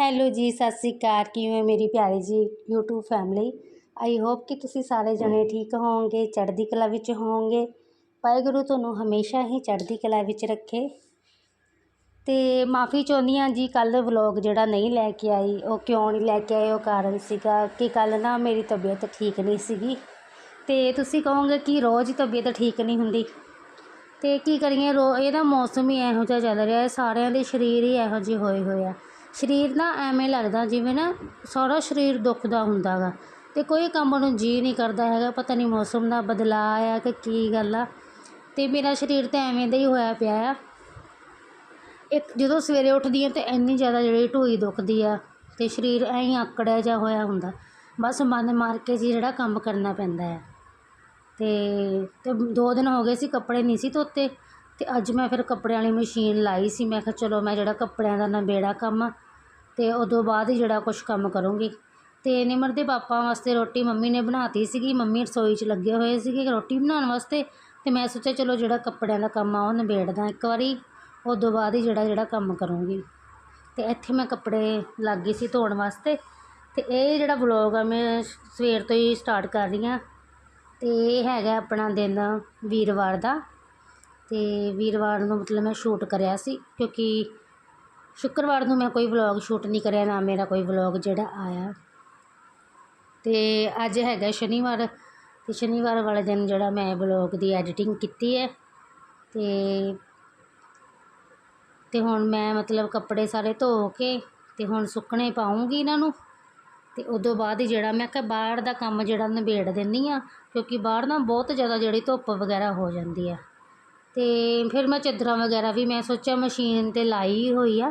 Hello ਜੀ, ਸਤਿ ਸ਼੍ਰੀ ਅਕਾਲ। ਕਿਵੇਂ ਮੇਰੀ ਪਿਆਰੀ ਜੀ YouTube ਫੈਮਿਲੀ ਆਈ ਹੋਪ ਕਿ ਤੁਸੀਂ ਸਾਰੇ ਜਣੇ ਠੀਕ ਹੋਵੋਗੇ, ਚੜ੍ਹਦੀ ਕਲਾ ਵਿੱਚ ਹੋਵੋਗੇ। ਵਾਹਿਗੁਰੂ ਤੁਹਾਨੂੰ ਹਮੇਸ਼ਾ ਹੀ ਚੜ੍ਹਦੀ ਕਲਾ ਵਿੱਚ ਰੱਖੇ। ਤੇ ਮਾਫੀ ਚਾਹੁੰਦੀ ਹਾਂ ਜੀ ਕੱਲ ਵਲੌਗ ਜਿਹੜਾ ਨਹੀਂ ਲੈ ਕੇ ਆਈ, ਉਹ ਕਿਉਂ ਨਹੀਂ ਲੈ ਕੇ ਆਏ, ਉਹ ਕਾਰਨ ਸੀਗਾ ਕਿ ਕੱਲ ਨਾ ਮੇਰੀ ਤਬੀਅਤ ਠੀਕ ਨਹੀਂ ਸੀਗੀ। ਤੇ ਤੁਸੀਂ ਕਹੋਗੇ ਕਿ ਰੋਜ਼ ਤਬੀਅਤ ਠੀਕ ਨਹੀਂ ਹੁੰਦੀ। ਤੇ ਕੀ ਕਰੀਏ, ਰੋ ਇਹਦਾ ਮੌਸਮ ਹੀ ਇਹੋ ਜਿਹਾ ਚੱਲ ਰਿਹਾ ਸਾਰਿਆਂ ਦੇ ਸਰੀਰ ਹੀ ਇਹੋ ਜਿਹੇ ਹੋਏ ਹੋਏ ਆ। ਸਰੀਰ ਨਾ ਐਵੇਂ ਲੱਗਦਾ ਜਿਵੇਂ ਨਾ ਸਾਰਾ ਸਰੀਰ ਦੁਖਦਾ ਹੁੰਦਾ ਗਾ। ਅਤੇ ਕੋਈ ਕੰਮ ਨੂੰ ਜੀਅ ਨਹੀਂ ਕਰਦਾ ਹੈਗਾ, ਪਤਾ ਨਹੀਂ ਮੌਸਮ ਦਾ ਬਦਲਾਅ ਆ ਕਿ ਕੀ ਗੱਲ ਆ। ਅਤੇ ਮੇਰਾ ਸਰੀਰ ਤਾਂ ਐਵੇਂ ਦਾ ਹੀ ਹੋਇਆ ਪਿਆ ਆ। ਇੱਕ ਜਦੋਂ ਸਵੇਰੇ ਉੱਠਦੀ ਹਾਂ ਤਾਂ ਇੰਨੀ ਜ਼ਿਆਦਾ ਜਿਹੜੀ ਢੂਈ ਦੁਖਦੀ ਆ ਅਤੇ ਸਰੀਰ ਐਂ ਹੀ ਆਕੜਿਆ ਜਿਹਾ ਹੋਇਆ ਹੁੰਦਾ। ਬਸ ਮਨ ਮਾਰ ਕੇ ਜੀ ਜਿਹੜਾ ਕੰਮ ਕਰਨਾ ਪੈਂਦਾ ਹੈ ਅਤੇ ਤੇ ਦੋ ਦਿਨ ਹੋ ਗਏ ਸੀ ਕੱਪੜੇ ਨਹੀਂ ਸੀ ਧੋਤੇ। ਅਤੇ ਅੱਜ ਮੈਂ ਫਿਰ ਕੱਪੜਿਆਂ ਵਾਲੀ ਮਸ਼ੀਨ ਲਾਈ ਸੀ। ਮੈਂ ਕਿਹਾ ਚਲੋ ਮੈਂ ਜਿਹੜਾ ਕੱਪੜਿਆਂ ਦਾ ਨਬੇੜਾ ਕੰਮ ਅਤੇ ਉਦੋਂ ਬਾਅਦ ਹੀ ਜਿਹੜਾ ਕੁਛ ਕੰਮ ਕਰੂੰਗੀ। ਅਤੇ ਨਿਮਰ ਦੇ ਪਾਪਾ ਵਾਸਤੇ ਰੋਟੀ ਮੰਮੀ ਨੇ ਬਣਾਤੀ ਸੀਗੀ। ਮੰਮੀ ਰਸੋਈ 'ਚ ਲੱਗੇ ਹੋਏ ਸੀਗੇ ਰੋਟੀ ਬਣਾਉਣ ਵਾਸਤੇ। ਅਤੇ ਮੈਂ ਸੋਚਿਆ, ਚਲੋ ਜਿਹੜਾ ਕੱਪੜਿਆਂ ਦਾ ਕੰਮ ਆ, ਉਹ ਨਿਬੇੜਦਾ ਇੱਕ ਵਾਰੀ। ਉਦੋਂ ਬਾਅਦ ਹੀ ਜਿਹੜਾ ਜਿਹੜਾ ਕੰਮ ਕਰੂੰਗੀ। ਅਤੇ ਇੱਥੇ ਮੈਂ ਕੱਪੜੇ ਲੱਗ ਗਈ ਸੀ ਧੋਣ ਵਾਸਤੇ। ਅਤੇ ਇਹ ਜਿਹੜਾ ਵਲੌਗ ਆ, ਮੈਂ ਸਵੇਰ ਤੋਂ ਹੀ ਸਟਾਰਟ ਕਰ ਰਹੀ ਹਾਂ। ਅਤੇ ਇਹ ਹੈਗਾ ਆਪਣਾ ਦਿਨ ਵੀਰਵਾਰ ਦਾ। ਅਤੇ ਵੀਰਵਾਰ ਨੂੰ ਮਤਲਬ ਮੈਂ ਸ਼ੂਟ ਕਰਿਆ ਸੀ, ਕਿਉਂਕਿ ਸ਼ੁੱਕਰਵਾਰ ਨੂੰ ਮੈਂ ਕੋਈ ਵਲੌਗ ਸ਼ੂਟ ਨਹੀਂ ਕਰਿਆ, ਨਾ ਮੇਰਾ ਕੋਈ ਵਲੌਗ ਜਿਹੜਾ ਆਇਆ। ਤੇ ਅੱਜ ਹੈਗਾ ਸ਼ਨੀਵਾਰ ਤੇ ਸ਼ਨੀਵਾਰ ਵਾਲੇ ਦਿਨ ਜਿਹੜਾ ਮੈਂ ਵਲੌਗ ਦੀ ਐਡੀਟਿੰਗ ਕੀਤੀ ਹੈ। ਤੇ ਤੇ ਹੁਣ ਮੈਂ ਮਤਲਬ ਕੱਪੜੇ ਸਾਰੇ ਧੋ ਕੇ ਤੇ ਹੁਣ ਸੁੱਕਣੇ ਪਾਉਂਗੀ ਇਹਨਾਂ ਨੂੰ। ਤੇ ਉਦੋਂ ਬਾਅਦ ਹੀ ਜਿਹੜਾ ਮੈਂ ਕਿਹਾ ਬਾਹਰ ਦਾ ਕੰਮ ਜਿਹੜਾ ਨਿਬੇੜ ਦਿੰਦੀ ਆ, ਕਿਉਂਕਿ ਬਾਹਰ ਨਾ ਬਹੁਤ ਜ਼ਿਆਦਾ ਜਿਹੜੀ ਧੁੱਪ ਵਗੈਰਾ ਹੋ ਜਾਂਦੀ ਆ। ਅਤੇ ਫਿਰ ਮੈਂ ਚਾਦਰਾਂ ਵਗੈਰਾ ਵੀ ਮੈਂ ਸੋਚਿਆ ਮਸ਼ੀਨ 'ਤੇ ਲਾਈ ਹੋਈ ਆ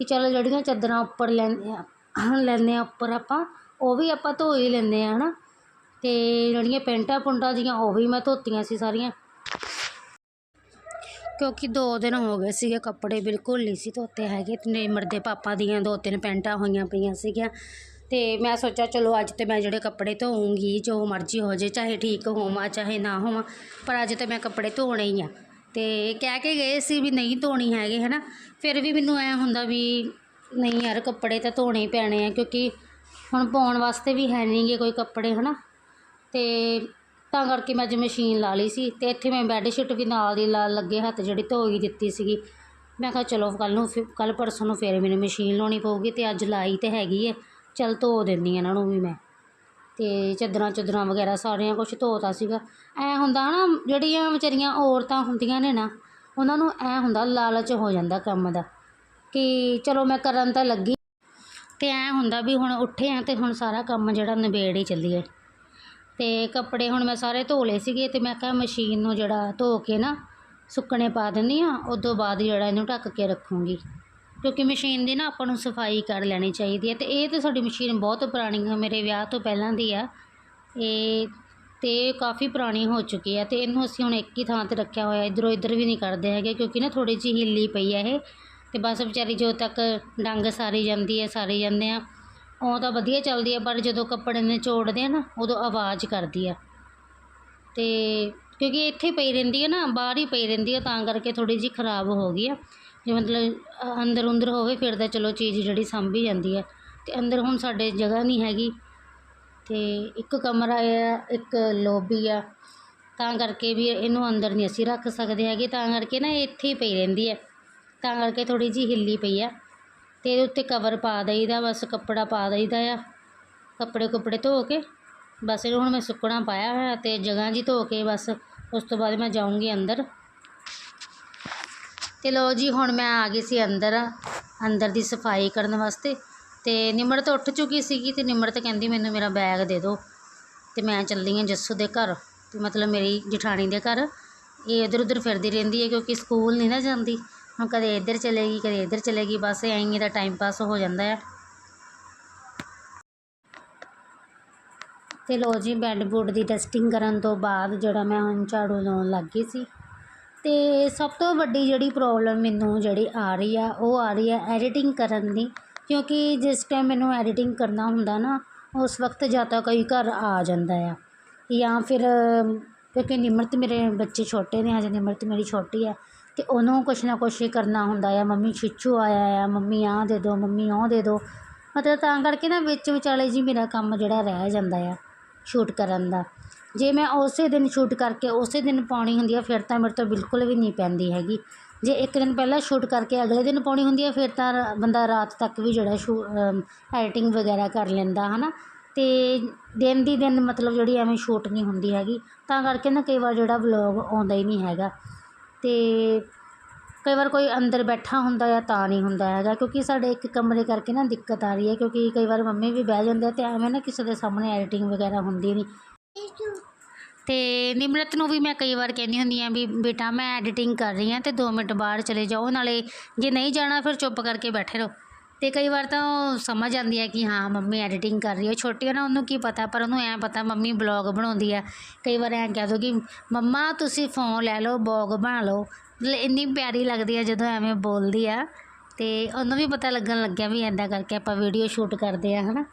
ਕਿ ਚਲੋ ਜਿਹੜੀਆਂ ਚਾਦਰਾਂ ਉੱਪਰ ਲੈਂਦੇ ਹਾਂ ਲੈਂਦੇ ਹਾਂ ਉੱਪਰ ਆਪਾਂ, ਉਹ ਵੀ ਆਪਾਂ ਧੋ ਹੀ ਲੈਂਦੇ ਹਾਂ ਹੈ ਨਾ ਅਤੇ ਜਿਹੜੀਆਂ ਪੈਂਟਾਂ ਪੁੰਟਾਂ ਦੀਆਂ ਉਹ ਵੀ ਮੈਂ ਧੋਤੀਆਂ ਸੀ ਸਾਰੀਆਂ। ਕਿਉਂਕਿ ਦੋ ਦਿਨ ਹੋ ਗਏ ਸੀਗੇ, ਕੱਪੜੇ ਬਿਲਕੁਲ ਨਹੀਂ ਸੀ ਧੋਤੇ ਹੈਗੇ। ਤੇ ਨਿਮਰ ਦੇ ਪਾਪਾ ਦੀਆਂ ਦੋ ਤਿੰਨ ਪੈਂਟਾਂ ਹੋਈਆਂ ਪਈਆਂ ਸੀਗੀਆਂ। ਤੇ ਮੈਂ ਸੋਚਿਆ, ਚਲੋ ਅੱਜ ਤੇ ਮੈਂ ਜਿਹੜੇ ਕੱਪੜੇ ਧੋਊਂਗੀ, ਜੋ ਮਰਜ਼ੀ ਹੋ ਜੇ, ਚਾਹੇ ਠੀਕ ਹੋਵਾਂ, ਚਾਹੇ ਨਾ ਹੋਵਾਂ, ਪਰ ਅੱਜ ਤੇ ਮੈਂ ਕੱਪੜੇ ਧੋਣੇ ਹੀ ਆ। ਤੇ ਕਹਿ ਕੇ ਗਏ ਸੀ ਵੀ ਨਹੀਂ ਧੋਣੀ ਹੈਗੇ, ਹਨਾ। ਫਿਰ ਵੀ ਮੈਨੂੰ ਐ ਹੁੰਦਾ ਵੀ ਨਹੀਂ ਯਾਰ, ਕੱਪੜੇ ਤਾਂ ਧੋਣੇ ਹੀ ਪੈਣੇ ਆ, ਕਿਉਂਕਿ ਹੁਣ ਪਾਉਣ ਵਾਸਤੇ ਵੀ ਹੈ ਨਹੀਂਗੇ ਕੋਈ ਕੱਪੜੇ, ਹਨਾ। ਤੇ ਤਾਂ ਕਰਕੇ ਮੈਂ ਅੱਜ ਮਸ਼ੀਨ ਲਾ ਲਈ ਸੀ ਤੇ ਇੱਥੇ ਮੈਂ ਬੈੱਡ ਸ਼ੀਟ ਵੀ ਨਾਲ ਦੀ ਲਾ ਲੱਗੇ ਹੱਥ ਜਿਹੜੀ ਧੋ ਹੀ ਦਿੱਤੀ ਸੀਗੀ। ਮੈਂ ਕਿਹਾ ਚਲੋ ਕੱਲ ਨੂੰ ਕੱਲ ਪਰਸੋਂ ਨੂੰ ਫੇਰ ਮੈਨੂੰ ਮਸ਼ੀਨ ਲਾਉਣੀ ਪਊਗੀ ਤੇ ਅੱਜ ਲਾਈ ਤੇ ਹੈਗੀ ਹੈ ਚਲ ਧੋ ਦਿੰਦੀ ਇਹਨਾਂ ਨੂੰ ਵੀ ਮੈਂ। ਅਤੇ ਚਾਦਰਾਂ ਚੁਦਰਾਂ ਵਗੈਰਾ ਸਾਰੀਆਂ ਕੁਛ ਧੋਤਾ ਸੀਗਾ। ਐਂ ਹੁੰਦਾ ਨਾ, ਜਿਹੜੀਆਂ ਵਿਚਾਰੀਆਂ ਔਰਤਾਂ ਹੁੰਦੀਆਂ ਨੇ ਨਾ, ਉਹਨਾਂ ਨੂੰ ਐਂ ਹੁੰਦਾ ਲਾਲਚ ਹੋ ਜਾਂਦਾ ਕੰਮ ਦਾ ਕਿ ਚਲੋ ਮੈਂ ਕਰਨ ਤਾਂ ਲੱਗੀ। ਅਤੇ ਐਂ ਹੁੰਦਾ ਵੀ ਹੁਣ ਉੱਠੇ ਆ ਅਤੇ ਹੁਣ ਸਾਰਾ ਕੰਮ ਜਿਹੜਾ ਨਿਬੇੜ ਹੀ ਚੱਲੀਏ। ਅਤੇ ਕੱਪੜੇ ਹੁਣ ਮੈਂ ਸਾਰੇ ਧੋ ਲਏ ਸੀਗੇ ਅਤੇ ਮੈਂ ਕਿਹਾ ਮਸ਼ੀਨ ਨੂੰ ਜਿਹੜਾ ਧੋ ਕੇ ਨਾ ਸੁੱਕਣੇ ਪਾ ਦਿੰਦੀ ਹਾਂ ਉਹ ਤੋਂ ਬਾਅਦ ਜਿਹੜਾ ਇਹਨੂੰ ਢੱਕ ਕੇ ਰੱਖੂੰਗੀ। ਕਿਉਂਕਿ ਮਸ਼ੀਨ ਦੀ ਨਾ ਆਪਾਂ ਨੂੰ ਸਫ਼ਾਈ ਕਰ ਲੈਣੀ ਚਾਹੀਦੀ ਹੈ ਤੇ ਇਹ ਤਾਂ ਸਾਡੀ ਮਸ਼ੀਨ ਬਹੁਤ ਪੁਰਾਣੀ ਹੈ, ਮੇਰੇ ਵਿਆਹ ਤੋਂ ਪਹਿਲਾਂ ਦੀ ਆ ਇਹ ਤੇ ਕਾਫੀ ਪੁਰਾਣੀ ਹੋ ਚੁੱਕੀ ਹੈ ਤੇ ਇਹਨੂੰ ਅਸੀਂ ਹੁਣ ਇੱਕ ਹੀ ਥਾਂ ਤੇ ਰੱਖਿਆ ਹੋਇਆ, ਇਧਰੋਂ ਇੱਧਰ ਵੀ ਨਹੀਂ ਕਰਦੇ ਹੈਗੇ ਕਿਉਂਕਿ ਨਾ ਥੋੜੀ ਜਿਹੀ ਹਿੱਲੀ ਪਈ ਹੈ ਇਹ ਤੇ ਬਸ ਵਿਚਾਰੀ ਜਦੋਂ ਤੱਕ ਡੰਗ ਸਾਰੀ ਜਾਂਦੀ ਹੈ, ਸਾਰੀ ਜਾਂਦੇ ਆ ਉਹ ਤਾਂ ਵਧੀਆ ਚੱਲਦੀ ਹੈ, ਪਰ ਜਦੋਂ ਕੱਪੜੇ ਨੇ ਚੋੜਦੇ ਆ ਨਾ, ਉਦੋਂ ਆਵਾਜ਼ ਕਰਦੀ ਆ। ਤੇ ਕਿਉਂਕਿ ਇੱਥੇ ਪਈ ਰਹਿੰਦੀ ਹੈ ਨਾ, ਬਾਹਰ ਹੀ ਪਈ ਰਹਿੰਦੀ ਹੈ, ਤਾਂ ਕਰਕੇ ਥੋੜੀ ਜਿਹੀ ਖਰਾਬ ਹੋ ਗਈ ਆ। ਜੇ ਮਤਲਬ ਅੰਦਰ ਅੰਦਰ ਹੋਵੇ ਫਿਰ ਤਾਂ ਚਲੋ ਚੀਜ਼ ਜਿਹੜੀ ਸਾਂਭੀ ਜਾਂਦੀ ਹੈ। ਅਤੇ ਅੰਦਰ ਹੁਣ ਸਾਡੇ ਜਗ੍ਹਾ ਨਹੀਂ ਹੈਗੀ। ਅਤੇ ਇੱਕ ਕਮਰਾ ਆ, ਇੱਕ ਲੋਬੀ ਆ। ਤਾਂ ਕਰਕੇ ਵੀ ਇਹਨੂੰ ਅੰਦਰ ਨਹੀਂ ਅਸੀਂ ਰੱਖ ਸਕਦੇ ਹੈਗੇ। ਤਾਂ ਕਰਕੇ ਨਾ ਇਹ ਇੱਥੇ ਹੀ ਪਈ ਰਹਿੰਦੀ ਹੈ। ਤਾਂ ਕਰਕੇ ਥੋੜ੍ਹੀ ਜਿਹੀ ਹਿੱਲੀ ਪਈ ਆ। ਅਤੇ ਇਹਦੇ ਉੱਤੇ ਕਵਰ ਪਾ ਦਈਦਾ, ਬਸ ਕੱਪੜਾ ਪਾ ਦਈਦਾ ਆ। ਕੱਪੜੇ ਕੁੱਪੜੇ ਧੋ ਕੇ, ਬਸ ਇਹਨੂੰ ਹੁਣ ਮੈਂ ਸੁੱਕਣਾ ਪਾਇਆ ਹੋਇਆ ਅਤੇ ਜਗ੍ਹਾ ਜੀ ਧੋ ਕੇ ਬਸ ਉਸ ਤੋਂ ਬਾਅਦ ਮੈਂ ਜਾਊਂਗੀ ਅੰਦਰ। ਅਤੇ ਲੋ ਜੀ, ਹੁਣ ਮੈਂ ਆ ਗਈ ਸੀ ਅੰਦਰ ਅੰਦਰ ਦੀ ਸਫ਼ਾਈ ਕਰਨ ਵਾਸਤੇ ਅਤੇ ਨਿਮਰਤ ਉੱਠ ਚੁੱਕੀ ਸੀਗੀ ਅਤੇ ਨਿਮਰਤ ਕਹਿੰਦੀ ਮੈਨੂੰ ਮੇਰਾ ਬੈਗ ਦੇ ਦਿਓ ਅਤੇ ਮੈਂ ਚੱਲੀ ਹਾਂ ਜੱਸੂ ਦੇ ਘਰ ਅਤੇ ਮਤਲਬ ਮੇਰੀ ਜਠਾਣੀ ਦੇ ਘਰ। ਇਹ ਇੱਧਰ ਉੱਧਰ ਫਿਰਦੀ ਰਹਿੰਦੀ ਹੈ ਕਿਉਂਕਿ ਸਕੂਲ ਨਹੀਂ ਨਾ ਜਾਂਦੀ। ਹੁਣ ਕਦੇ ਇੱਧਰ ਚਲੇਗੀ ਕਦੇ ਇੱਧਰ ਚਲੇਗੀ ਬਸ ਐਂ ਹੀ ਦਾ ਟਾਈਮ ਪਾਸ ਹੋ ਜਾਂਦਾ ਹੈ। ਤੇ ਲੋ ਜੀ ਬੈੱਡ ਬੁੱਡ ਦੀ ਡਸਟਿੰਗ ਕਰਨ ਤੋਂ ਬਾਅਦ ਜਿਹੜਾ ਮੈਂ ਹੁਣ ਝਾੜੂ ਲਾਉਣ ਲੱਗ ਗਈ ਸੀ। ਅਤੇ ਸਭ ਤੋਂ ਵੱਡੀ ਜਿਹੜੀ ਪ੍ਰੋਬਲਮ ਮੈਨੂੰ ਜਿਹੜੀ ਆ ਰਹੀ ਆ, ਉਹ ਆ ਰਹੀ ਆ ਐਡੀਟਿੰਗ ਕਰਨ ਦੀ। ਕਿਉਂਕਿ ਜਿਸ ਟਾਈਮ ਮੈਨੂੰ ਐਡੀਟਿੰਗ ਕਰਨਾ ਹੁੰਦਾ ਨਾ, ਉਸ ਵਕਤ ਜਾਂ ਤਾਂ ਕੋਈ ਘਰ ਆ ਜਾਂਦਾ ਆ। ਜਾਂ ਫਿਰ, ਕਿਉਂਕਿ ਨਿਮਰਤ ਮੇਰੇ ਬੱਚੇ ਛੋਟੇ ਨੇ, ਹਜੇ ਨਿਮਰਤ ਮੇਰੀ ਛੋਟੀ ਹੈ ਅਤੇ ਉਹਨੂੰ ਕੁਛ ਨਾ ਕੁਛ ਕਰਨਾ ਹੁੰਦਾ ਆ। ਮੰਮੀ ਛਿੱਛੂ ਆਇਆ ਆ, ਮੰਮੀ ਆਹ ਦੇ ਦਿਓ ਮੰਮੀ ਉਹ ਦੇ ਦਿਓ ਮਤਲਬ ਤਾਂ ਕਰਕੇ ਨਾ ਵਿੱਚ ਵਿਚਾਲੇ ਜੀ ਮੇਰਾ ਕੰਮ ਜਿਹੜਾ ਰਹਿ ਜਾਂਦਾ ਆ ਸ਼ੂਟ ਕਰਨ ਦਾ। ਜੇ ਮੈਂ ਉਸੇ ਦਿਨ ਸ਼ੂਟ ਕਰਕੇ ਉਸੇ ਦਿਨ ਪਾਉਣੀ ਹੁੰਦੀ ਆ, ਫਿਰ ਤਾਂ ਮੇਰੇ ਤੋਂ ਬਿਲਕੁਲ ਵੀ ਨਹੀਂ ਪੈਂਦੀ ਹੈਗੀ। ਜੇ ਇੱਕ ਦਿਨ ਪਹਿਲਾਂ ਸ਼ੂਟ ਕਰਕੇ ਅਗਲੇ ਦਿਨ ਪਾਉਣੀ ਹੁੰਦੀ ਹੈ ਫਿਰ ਤਾਂ ਰ- ਬੰਦਾ ਰਾਤ ਤੱਕ ਵੀ ਜਿਹੜਾ ਸ਼ੂ ਐਡੀਟਿੰਗ ਵਗੈਰਾ ਕਰ ਲੈਂਦਾ ਹੈ ਨਾ ਅਤੇ ਦਿਨ ਦੀ ਦਿਨ ਮਤਲਬ ਜਿਹੜੀ ਐਵੇਂ ਸ਼ੂਟ ਨਹੀਂ ਹੁੰਦੀ ਹੈਗੀ। ਤਾਂ ਕਰਕੇ ਨਾ ਕਈ ਵਾਰ ਜਿਹੜਾ ਵਲੋਗ ਆਉਂਦਾ ਹੀ ਨਹੀਂ ਹੈਗਾ। ਅਤੇ ਕਈ ਵਾਰ ਕੋਈ ਅੰਦਰ ਬੈਠਾ ਹੁੰਦਾ ਆ ਤਾਂ ਨਹੀਂ ਹੁੰਦਾ ਹੈਗਾ, ਕਿਉਂਕਿ ਸਾਡੇ ਇੱਕ ਕਮਰੇ ਕਰਕੇ ਨਾ ਦਿੱਕਤ ਆ ਰਹੀ ਹੈ, ਕਿਉਂਕਿ ਕਈ ਵਾਰ ਮੰਮੀ ਵੀ ਬਹਿ ਜਾਂਦੇ ਆ ਅਤੇ ਐਵੇਂ ਨਾ ਕਿਸੇ ਦੇ ਸਾਹਮਣੇ ਐਡੀਟਿੰਗ ਵਗੈਰਾ ਹੁੰਦੀ ਨਹੀਂ। ਤੇ ਨਿਮਰਤ ਨੂੰ ਵੀ ਮੈਂ ਕਈ ਵਾਰ ਕਹਿੰਦੀ ਹੁੰਦੀ ਆ ਵੀ ਬੇਟਾ ਮੈਂ ਐਡੀਟਿੰਗ ਕਰ ਰਹੀ ਹਾਂ ਤੇ 2 ਮਿੰਟ ਬਾਹਰ ਚਲੇ ਜਾਓ, ਨਾਲੇ ਜੇ ਨਹੀਂ ਜਾਣਾ ਫਿਰ ਚੁੱਪ ਕਰਕੇ ਬੈਠੇ ਰਹੋ। ਤੇ ਕਈ ਵਾਰ ਤਾਂ ਉਹ ਸਮਝ ਆਉਂਦੀ ਹੈ ਕਿ ਹਾਂ, ਮੰਮੀ ਐਡੀਟਿੰਗ ਕਰ ਰਹੀ ਹੈ। ਛੋਟੀ ਹੈ ਨਾ, ਉਹਨੂੰ ਕੀ ਪਤਾ, ਪਰ ਉਹਨੂੰ ਐਂ ਪਤਾ ਮੰਮੀ ਬਲੌਗ ਬਣਾਉਂਦੀ ਆ। ਕਈ ਵਾਰ ਐਂ ਕਹਿ ਦੋ ਕਿ, ਮੰਮਾ, ਤੁਸੀਂ ਫੋਨ ਲੈ ਲਓ ਬਲੌਗ ਬਣਾ ਲਓ। ਮਤਲਬ ਇੰਨੀ ਪਿਆਰੀ ਲੱਗਦੀ ਆ ਜਦੋਂ ਐਵੇਂ ਬੋਲਦੀ ਆ। ਤੇ ਉਹਨੂੰ ਵੀ ਪਤਾ ਲੱਗਣ ਲੱਗਿਆ ਵੀ ਐਦਾਂ ਕਰਕੇ ਆਪਾਂ ਵੀਡੀਓ ਸ਼ੂਟ ਕਰਦੇ ਆ, ਹਨਾ?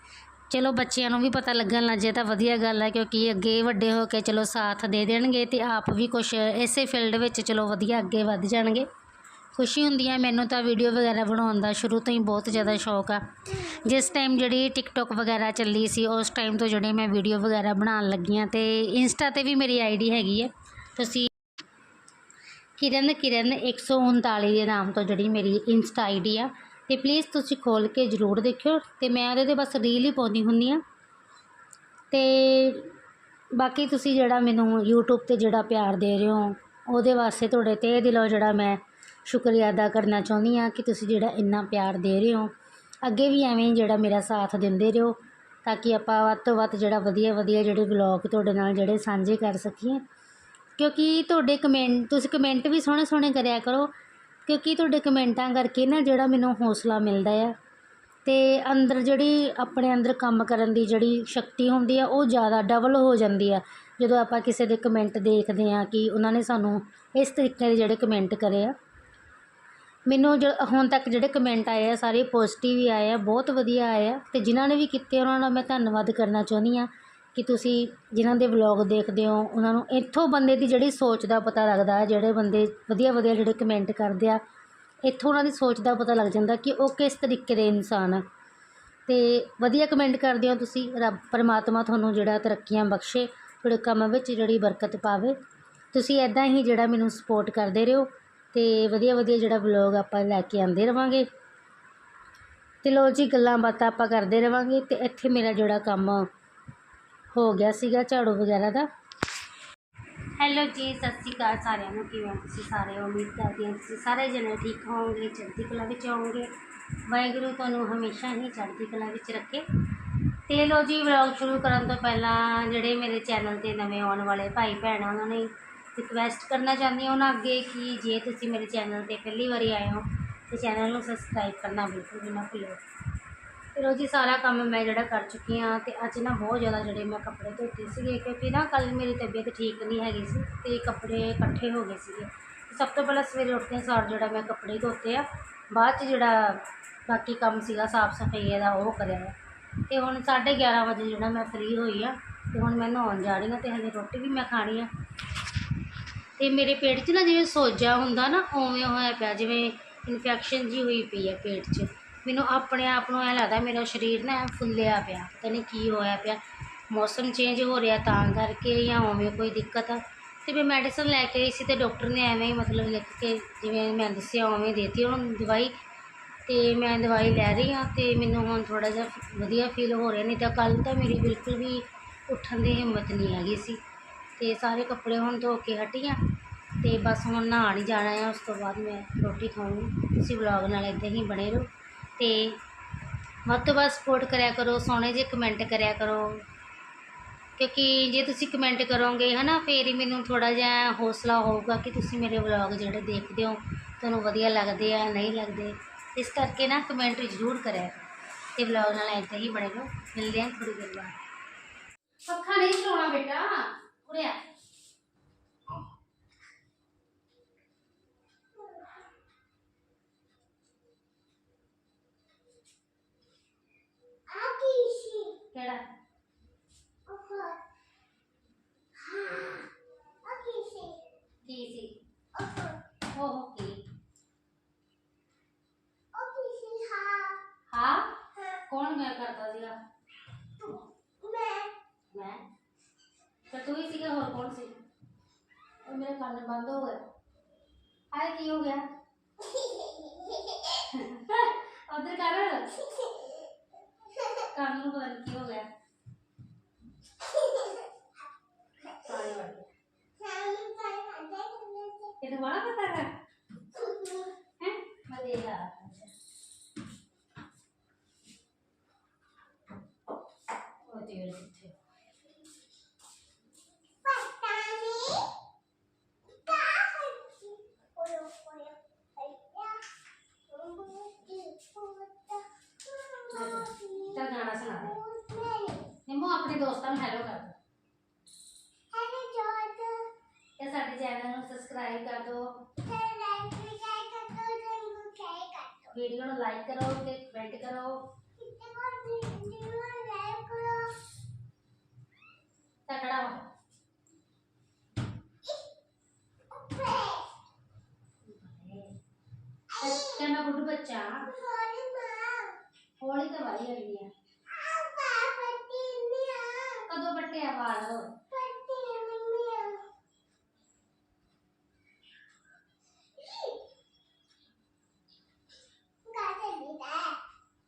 ਚਲੋ ਬੱਚਿਆਂ ਨੂੰ ਵੀ ਪਤਾ ਲੱਗਣ ਲੱਗ ਜੇ ਤਾਂ ਵਧੀਆ ਗੱਲ ਹੈ, ਕਿਉਂਕਿ ਅੱਗੇ ਵੱਡੇ ਹੋ ਕੇ ਚਲੋ ਸਾਥ ਦੇ ਦੇਣਗੇ ਅਤੇ ਆਪ ਵੀ ਕੁਛ ਇਸੇ ਫੀਲਡ ਵਿੱਚ ਚਲੋ ਵਧੀਆ ਅੱਗੇ ਵੱਧ ਜਾਣਗੇ। ਖੁਸ਼ੀ ਹੁੰਦੀ ਹੈ, ਮੈਨੂੰ ਤਾਂ ਵੀਡੀਓ ਵਗੈਰਾ ਬਣਾਉਣ ਦਾ ਸ਼ੁਰੂ ਤੋਂ ਹੀ ਬਹੁਤ ਜ਼ਿਆਦਾ ਸ਼ੌਕ ਆ। ਜਿਸ ਟਾਈਮ ਜਿਹੜੀ ਟਿਕਟੋਕ ਵਗੈਰਾ ਚੱਲੀ ਸੀ, ਉਸ ਟਾਈਮ ਤੋਂ ਜਿਹੜੇ ਮੈਂ ਵੀਡੀਓ ਵਗੈਰਾ ਬਣਾਉਣ ਲੱਗੀ ਹਾਂ ਅਤੇ ਇੰਸਟਾ ਤੇ ਵੀ ਮੇਰੀ ਆਈਡੀ ਹੈਗੀ ਹੈ। ਤੁਸੀਂ ਕਿਰਨ ਕਿਰਨ 139 ਦੇ ਨਾਮ ਤੋਂ ਜਿਹੜੀ ਮੇਰੀ ਇੰਸਟਾ ਆਈਡੀ ਆ ਤੇ ਪਲੀਜ਼ ਤੁਸੀਂ ਖੋਲ ਕੇ ਜ਼ਰੂਰ ਦੇਖਿਓ ਤੇ ਮੈਂ ਉਹਦੇ ਤੇ ਬਸ ਰੀਲ ਹੀ ਪਾਉਂਦੀ ਹੁੰਦੀ ਆ ਤੇ ਬਾਕੀ ਤੁਸੀਂ ਜਿਹੜਾ ਮੈਨੂੰ YouTube ਤੇ ਜਿਹੜਾ ਪਿਆਰ ਦੇ ਰਹੇ ਹੋ, ਉਹਦੇ ਵਾਸਤੇ ਤੁਹਾਡੇ 'ਤੇ ਦਿਲੋਂ ਜਿਹੜਾ ਮੈਂ ਸ਼ੁਕਰੀਆ ਅਦਾ ਕਰਨਾ ਚਾਹੁੰਦੀ ਆ ਕਿ ਤੁਸੀਂ ਜਿਹੜਾ ਇੰਨਾ ਪਿਆਰ ਦੇ ਰਹੇ ਹੋ। ਅੱਗੇ ਵੀ ਐਵੇਂ ਜਿਹੜਾ ਮੇਰਾ ਸਾਥ ਦਿੰਦੇ ਰਹੋ ਤਾਂ ਕਿ ਆਪਾਂ ਵੱਧ ਤੋਂ ਵੱਧ ਜਿਹੜਾ ਵਧੀਆ ਵਧੀਆ ਜਿਹੜੇ ਵਲੌਗ ਤੁਹਾਡੇ ਨਾਲ ਜਿਹੜੇ ਸਾਂਝੇ ਕਰ ਸਕੀਏ। ਕਿਉਂਕਿ ਤੁਹਾਡੇ ਕਮੈਂਟ ਤੁਸੀਂ ਕਮੈਂਟ ਵੀ ਸੋਹਣੇ ਸੋਹਣੇ ਕਰਿਆ ਕਰੋ ਕਿਉਂਕਿ ਤੁਹਾਡੇ ਕਮੈਂਟਾਂ ਕਰਕੇ ਨਾ ਜਿਹੜਾ ਮੈਨੂੰ ਹੌਸਲਾ ਮਿਲਦਾ ਆ ਅਤੇ ਅੰਦਰ ਜਿਹੜੀ ਆਪਣੇ ਅੰਦਰ ਕੰਮ ਕਰਨ ਦੀ ਜਿਹੜੀ ਸ਼ਕਤੀ ਹੁੰਦੀ ਆ, ਉਹ ਜ਼ਿਆਦਾ ਡਬਲ ਹੋ ਜਾਂਦੀ ਆ। ਜਦੋਂ ਆਪਾਂ ਕਿਸੇ ਦੇ ਕਮੈਂਟ ਦੇਖਦੇ ਹਾਂ ਕਿ ਉਹਨਾਂ ਨੇ ਸਾਨੂੰ ਇਸ ਤਰੀਕੇ ਦੇ ਜਿਹੜੇ ਕਮੈਂਟ ਕਰੇ ਆ। ਮੈਨੂੰ ਜ, ਹੁਣ ਤੱਕ ਜਿਹੜੇ ਕਮੈਂਟ ਆਏ ਆ, ਸਾਰੇ ਪੋਜ਼ਿਟਿਵ ਹੀ ਆਏ ਆ, ਬਹੁਤ ਵਧੀਆ ਆਏ ਆ ਅਤੇ ਜਿਨ੍ਹਾਂ ਨੇ ਵੀ ਕੀਤੇ ਉਹਨਾਂ ਦਾ ਮੈਂ ਧੰਨਵਾਦ ਕਰਨਾ ਚਾਹੁੰਦੀ ਹਾਂ ਕਿ ਤੁਸੀਂ ਜਿਨ੍ਹਾਂ ਦੇ ਵਲੋਗ ਦੇਖਦੇ ਹੋ, ਉਹਨਾਂ ਨੂੰ ਇੱਥੋਂ ਬੰਦੇ ਦੀ ਜਿਹੜੀ ਸੋਚ ਦਾ ਪਤਾ ਲੱਗਦਾ ਹੈ ਜਿਹੜੇ ਬੰਦੇ ਵਧੀਆ ਵਧੀਆ ਜਿਹੜੇ ਕਮੈਂਟ ਕਰਦੇ ਆ, ਇੱਥੋਂ ਉਹਨਾਂ ਦੀ ਸੋਚ ਦਾ ਪਤਾ ਲੱਗ ਜਾਂਦਾ ਕਿ ਉਹ ਕਿਸ ਤਰੀਕੇ ਦੇ ਇਨਸਾਨ ਆ। ਅਤੇ ਵਧੀਆ ਕਮੈਂਟ ਕਰਦੇ ਹੋ ਤੁਸੀਂ, ਰੱਬ ਪਰਮਾਤਮਾ ਤੁਹਾਨੂੰ ਜਿਹੜਾ ਤਰੱਕੀਆਂ ਬਖਸ਼ੇ, ਤੁਹਾਡੇ ਕੰਮ ਵਿੱਚ ਜਿਹੜੀ ਬਰਕਤ ਪਾਵੇ। ਤੁਸੀਂ ਐਦਾਂ ਹੀ ਜਿਹੜਾ ਮੈਨੂੰ ਸਪੋਰਟ ਕਰਦੇ ਰਹੋ ਅਤੇ ਵਧੀਆ ਵਧੀਆ ਜਿਹੜਾ ਵਲੋਗ ਆਪਾਂ ਲੈ ਕੇ ਆਉਂਦੇ ਰਵਾਂਗੇ। ਅਤੇ ਲੋ ਜੀ, ਗੱਲਾਂ ਬਾਤਾਂ ਆਪਾਂ ਕਰਦੇ ਰਵਾਂਗੇ ਅਤੇ ਇੱਥੇ ਮੇਰਾ ਜਿਹੜਾ ਕੰਮ ਹੋ ਗਿਆ ਸੀਗਾ ਝਾੜੂ ਵਗੈਰਾ ਦਾ। ਹੈਲੋ ਜੀ, ਸਤਿ ਸ਼੍ਰੀ ਅਕਾਲ ਸਾਰਿਆਂ ਨੂੰ। ਕਿਵੇਂ ਹੋ ਤੁਸੀਂ ਸਾਰੇ? ਉਮੀਦ ਕਰਦੀ ਹਾਂ ਤੁਸੀਂ ਸਾਰੇ ਜਣੇ ਠੀਕ ਹੋਵੋਗੇ, ਚੜ੍ਹਦੀ ਕਲਾ ਵਿੱਚ ਹੋਵੋਗੇ। ਵਾਹਿਗੁਰੂ ਤੁਹਾਨੂੰ ਹਮੇਸ਼ਾ ਹੀ ਚੜ੍ਹਦੀ ਕਲਾ ਵਿੱਚ ਰੱਖੇ। ਤੇ ਲੋ ਜੀ ਵਲੌਗ ਸ਼ੁਰੂ ਕਰਨ ਤੋਂ ਪਹਿਲਾਂ ਜਿਹੜੇ ਮੇਰੇ ਚੈਨਲ ਤੇ ਨਵੇਂ ਆਉਣ ਵਾਲੇ ਭਾਈ ਭੈਣ, ਉਹਨਾਂ ਨੇ ਰਿਕਵੈਸਟ ਕਰਨਾ ਚਾਹੁੰਦੀ ਹਾਂ। ਉਹਨਾਂ ਅੱਗੇ ਕਿ ਜੇ ਤੁਸੀਂ ਮੇਰੇ ਚੈਨਲ ਤੇ ਪਹਿਲੀ ਵਾਰੀ ਆਏ ਹੋ, ਤੇ ਚੈਨਲ ਨੂੰ ਸਬਸਕ੍ਰਾਈਬ ਕਰਨਾ ਬਿਲਕੁਲ ਵੀ ਨਾ ਭੁੱਲੋ। ਫਿਰ ਲੋ ਜੀ ਸਾਰਾ ਕੰਮ ਮੈਂ ਜਿਹੜਾ ਕਰ ਚੁੱਕੀ ਹਾਂ ਅਤੇ ਅੱਜ ਨਾ ਬਹੁਤ ਜ਼ਿਆਦਾ ਜਿਹੜੇ ਮੈਂ ਕੱਪੜੇ ਧੋਤੇ ਸੀਗੇ, ਕਿਉਂਕਿ ਨਾ ਕੱਲ੍ਹ ਮੇਰੀ ਤਬੀਅਤ ਠੀਕ ਨਹੀਂ ਹੈਗੀ ਸੀ ਅਤੇ ਕੱਪੜੇ ਇਕੱਠੇ ਹੋ ਗਏ ਸੀਗੇ। ਸਭ ਤੋਂ ਪਹਿਲਾਂ ਸਵੇਰੇ ਉੱਠਦੇ ਸਾਰ ਜਿਹੜਾ ਮੈਂ ਕੱਪੜੇ ਧੋਤੇ ਆ, ਬਾਅਦ ਚ ਜਿਹੜਾ ਬਾਕੀ ਕੰਮ ਸੀਗਾ ਸਾਫ਼ ਸਫ਼ਾਈ ਦਾ ਉਹ ਕਰਿਆ ਅਤੇ ਤੇ ਹੁਣ 11:30 ਵਜੇ ਜਿਹੜਾ ਮੈਂ ਫ੍ਰੀ ਹੋਈ ਆ ਅਤੇ ਹੁਣ ਮੈਂ ਨਹਾਉਣ ਜਾ ਰਹੀ ਹਾਂ ਤੇ ਹਜੇ ਰੋਟੀ ਵੀ ਮੈਂ ਖਾਣੀ ਆ। ਅਤੇ ਮੇਰੇ ਪੇਟ 'ਚ ਨਾ ਜਿਵੇਂ ਸੋਜਾ ਹੁੰਦਾ ਨਾ, ਉਵੇਂ ਹੋਇਆ ਪਿਆ, ਜਿਵੇਂ ਇਨਫੈਕਸ਼ਨ ਜੀ ਹੋਈ ਪਈ ਹੈ ਪੇਟ 'ਚ। ਮੈਨੂੰ ਆਪਣੇ ਆਪ ਨੂੰ ਐਂ ਲੱਗਦਾ ਮੇਰਾ ਸਰੀਰ ਨਾ ਫੁੱਲਿਆ ਪਿਆ, ਪਤਾ ਨਹੀਂ ਕੀ ਹੋਇਆ ਪਿਆ। ਮੌਸਮ ਚੇਂਜ ਹੋ ਰਿਹਾ ਤਾਂ ਕਰਕੇ ਜਾਂ ਉਵੇਂ ਕੋਈ ਦਿੱਕਤ ਆ। ਤੇ ਮੈਂ ਮੈਡੀਸਨ ਲੈ ਕੇ ਆਈ ਸੀ ਤੇ ਡਾਕਟਰ ਨੇ ਐਵੇਂ ਹੀ ਮਤਲਬ ਲਿਖ ਕੇ ਜਿਵੇਂ ਮੈਂ ਦੱਸਿਆ ਉਵੇਂ ਦੇਤੀ ਉਹਨੂੰ ਦਵਾਈ। ਤੇ ਮੈਂ ਦਵਾਈ ਲੈ ਰਹੀ ਹਾਂ ਤੇ ਮੈਨੂੰ ਹੁਣ ਥੋੜਾ ਜਿਹਾ ਵਧੀਆ ਫੀਲ ਹੋ ਰਿਹਾ, ਨਹੀਂ ਤਾਂ ਕੱਲ ਤਾਂ ਮੇਰੀ ਬਿਲਕੁਲ ਵੀ ਉੱਠਣ ਦੀ ਹਿੰਮਤ ਨਹੀਂ ਹੈਗੀ ਸੀ। ਤੇ ਸਾਰੇ ਕੱਪੜੇ ਹੁਣ ਧੋ ਕੇ ਹਟੀ ਆ ਤੇ ਬਸ ਹੁਣ ਨਹਾਉਣ ਹੀ ਜਾਣਾ ਆ, ਉਸ ਤੋਂ ਬਾਅਦ ਮੈਂ ਰੋਟੀ ਖਾਊਂਗੀ। ਤੁਸੀਂ ਵਲੌਗ ਨਾਲ ਇੱਦਾਂ ਹੀ ਬਣੇ ਰਹੋ। ਤੇ ਵੱਧ ਤੋਂ ਵੱਧ ਸਪੋਰਟ ਕਰਿਆ ਕਰੋ, ਸੋਹਣੇ ਜਿਹੇ ਕਮੈਂਟ ਕਰਿਆ ਕਰੋ। ਕਿਉਂਕਿ ਜੇ ਤੁਸੀਂ ਕਮੈਂਟ ਕਰੋਗੇ, ਹਨਾ, ਫੇਰ ਹੀ ਮੈਨੂੰ ਥੋੜ੍ਹਾ ਜਿਹਾ ਹੌਸਲਾ ਹੋਊਗਾ ਕਿ ਤੁਸੀਂ ਮੇਰੇ ਵਲੌਗ ਜਿਹੜੇ ਦੇਖਦੇ ਹੋ, ਤੁਹਾਨੂੰ ਵਧੀਆ ਲੱਗਦੇ ਆ, ਨਹੀਂ ਲੱਗਦੇ। ਇਸ ਕਰਕੇ ਨਾ ਕਮੈਂਟ ਜ਼ਰੂਰ ਕਰਿਆ ਕਰੋ। ਤੇ ਵਲੌਗ ਨਾਲ ਇੱਦਾਂ ਹੀ ਬਣੇ ਰਹੋ। ਮਿਲਦੇ ਹਾਂ ਥੋੜੀ ਦੇਰ ਬਾਅਦ। ਪੱਖਾ ਨਹੀਂ ਚਲਾਉਣਾ ਬੇਟਾ। ਉਰੇ ਆ। ਕਿਹੜਾ ਕੀ ਸੀ ਓਹ ਕੌਣ ਮੈਂ ਕਰਦਾ ਸੀਗਾ ਮੈਂ ਤਾਂ ਤੂੰ ਹੀ ਸੀਗਾ ਹੋਰ ਕੌਣ ਸੀ ਉਹ ਮੇਰੇ ਕੰਨ ਬੰਦ ਹੋ ਗਏ ਆਏ ਕੀ ਹੋ ਗਿਆ ਉਧਰ ਕਰ ਕੰਨ ਨੂੰ ਪਤਾ ਨੀ ਕੀ ਹੋ ਗਿਆ ਪਾਣੀ ਵੜ ਗਿਆ ਇਹ ਤਾਂ ਬੜਾ ਪਤਾ ਹੈ ਹੈ ਮੈਂ ਦੇ ਲਾ ਉਹ ਤੇਰੇ ਕਿੱਥੇ ਚੱਲ ਗਾਣਾ ਸੁਣਾ ਦੇ ਨਿੰਮੋ ਆਪਣੇ ਦੋਸਤਾਂ ਨੂੰ ਹੈਲੋ ਕਰ ਦੋ ਤੇ ਸਾਡੇ ਚੈਨਲ ਨੂੰ ਸਬਸਕ੍ਰਾਈਬ ਕਰ ਦਿਓ। ਵੀਡੀਓ ਨੂੰ ਲਾਈਕ ਕਰੋ ਤੇ ਕਮੈਂਟ ਕਰੋ। ਤਕੜਾ ਹੋ। ਤੇ ਮੈਂ ਬੁੱਢੂ ਬੱਚਾ। ਹੌਲੀ ਤਾਂ ਵਾਲੀ ਹੋਈ ਹੈ ਕਦੋਂ ਪੱਟਿਆ ਵਾਲ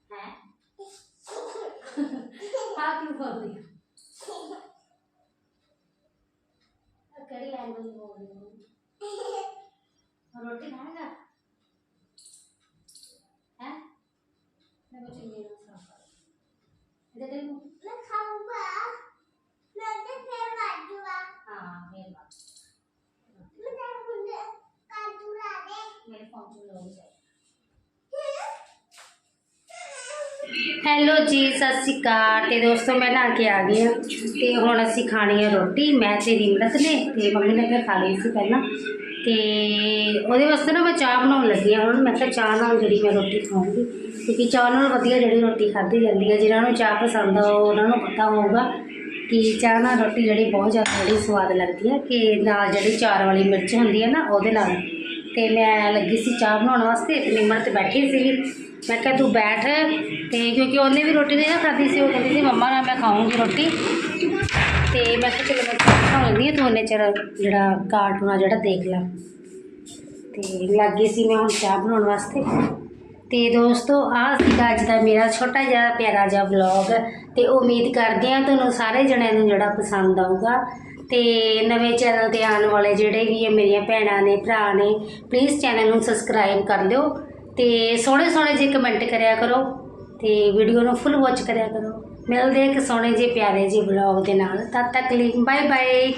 ਹੈ। ਆ ਕਿਉਂ ਬੋਲਦੀ ਹੈ? ਆਹ ਕਿਹੜੀ ਲੈਂਗੁਏਜ ਬੋਲਦੀ ਹੈ ਰੋਟੀ ਖਾਏਗਾ ਹੈ ਮੈਂ ਕੁਝ ਨਹੀਂ ਨਾ ਸਾਫ਼ ਇਹਦੇ ਦੇ ਨੂੰ ਹਾਂ ਮੇਰੇ ਬਾਤ ਮੇਰੇ ਫੋਨ ਚ ਲੋਗ ਜਾਏ ਹੈਲੋ ਜੀ, ਸਤਿ ਸ਼੍ਰੀ ਅਕਾਲ। ਤੇ ਦੋਸਤੋ, ਮੈਂ ਨਹਾ ਕੇ ਆ ਗਈ ਹਾਂ। ਤੇ ਹੁਣ ਅਸੀਂ ਖਾਣੀ ਹੈ ਰੋਟੀ। ਮੈਂ ਤੇ ਰਿਮਰਤ ਨੇ ਤੇ ਮੰਮੀ ਨੇ ਤਾਂ ਖਾ ਲਈ ਸੀ ਪਹਿਲਾਂ। ਤੇ ਉਹਦੇ ਵਾਸਤੇ ਨਾ ਮੈਂ ਚਾਹ ਬਣਾਉਣ ਲੱਗੀ ਹਾਂ ਹੁਣ। ਮੈਂ ਕਿਹਾ ਚਾਹ ਨਾਲ ਜਿਹੜੀ ਮੈਂ ਰੋਟੀ ਖਾਵਾਂਗੀ ਕਿਉਂਕਿ ਚਾਹ ਨਾਲ ਵਧੀਆ ਜਿਹੜੀ ਰੋਟੀ ਖਾਧੀ ਜਾਂਦੀ ਹੈ ਜਿਹਨਾਂ ਨੂੰ ਚਾਹ ਪਸੰਦ ਆ ਉਹਨਾਂ ਨੂੰ ਪਤਾ ਹੋਊਗਾ ਕਿ ਚਾਹ ਨਾਲ ਰੋਟੀ ਜਿਹੜੀ ਬਹੁਤ ਜ਼ਿਆਦਾ ਜਿਹੜੀ ਸਵਾਦ ਲੱਗਦੀ ਹੈ ਕਿ ਨਾਲ ਜਿਹੜੀ ਚਾਰ ਵਾਲੀ ਮਿਰਚ ਹੁੰਦੀ ਹੈ ਨਾ, ਉਹਦੇ ਨਾਲ। ਤੇ ਮੈਂ ਲੱਗੀ ਸੀ ਚਾਹ ਬਣਾਉਣ ਵਾਸਤੇ ਤੇ ਨਿਮਰਤ ਬੈਠੀ ਸੀ ਮੈਂ ਕਿਹਾ ਤੂੰ ਬੈਠ ਤੇ ਕਿਉਂਕਿ ਉਹਨੇ ਵੀ ਰੋਟੀ ਨਹੀਂ ਨਾ ਖਾਧੀ ਸੀ, ਉਹ ਕਹਿੰਦੀ ਸੀ, ਮੰਮਾ ਨਾਲ ਮੈਂ ਖਾਊਂਗੀ ਰੋਟੀ। ਤੇ ਮੈਂ ਕਿਹਾ, ਚਲੋ ਮੈਂ ਚਾਹ ਬਣਾ ਲੈਂਦੀ ਹਾਂ, ਤੂੰ ਉਹਨੇ ਚਿਰ ਜਿਹੜਾ ਕਾਰਟੂਨ ਆ ਜਿਹੜਾ ਦੇਖ ਲੈ। ਤੇ ਲੱਗ ਗਈ ਸੀ ਮੈਂ ਹੁਣ ਚਾਹ ਬਣਾਉਣ ਵਾਸਤੇ। ਤੇ ਦੋਸਤੋ, ਆਹ ਸੀਗਾ ਅੱਜ ਦਾ ਮੇਰਾ ਛੋਟਾ ਜਿਹਾ ਪਿਆਰਾ ਜਿਹਾ ਵਲੌਗ ਤੇ ਉਮੀਦ ਕਰਦੇ ਹਾਂ ਤੁਹਾਨੂੰ ਸਾਰੇ ਜਣਿਆਂ ਨੂੰ ਜਿਹੜਾ ਪਸੰਦ ਆਊਗਾ। ਤੇ ਨਵੇਂ ਚੈਨਲ ਤੇ ਆਉਣ ਵਾਲੇ ਜਿਹੜੇ ਵੀ ਹੈ ਮੇਰੀਆਂ ਭੈਣਾਂ ਨੇ, ਭਰਾ ਨੇ ਪਲੀਜ਼ ਚੈਨਲ ਨੂੰ ਸਬਸਕ੍ਰਾਈਬ ਕਰ ਲਿਓ। ਤੇ ਸੋਹਣੇ ਸੋਹਣੇ ਜੇ ਕਮੈਂਟ ਕਰਿਆ ਕਰੋ ਤੇ ਵੀਡੀਓ ਨੂੰ ਫੁੱਲ ਵਾਚ ਕਰਿਆ ਕਰੋ। ਮਿਲਦੇ ਇੱਕ ਸੋਹਣੇ ਜਿਹੇ ਪਿਆਰੇ ਜਿਹੇ ਵਲੌਗ ਦੇ ਨਾਲ। ਤਦ ਤੱਕ ਲਈ ਬਾਏ ਬਾਏ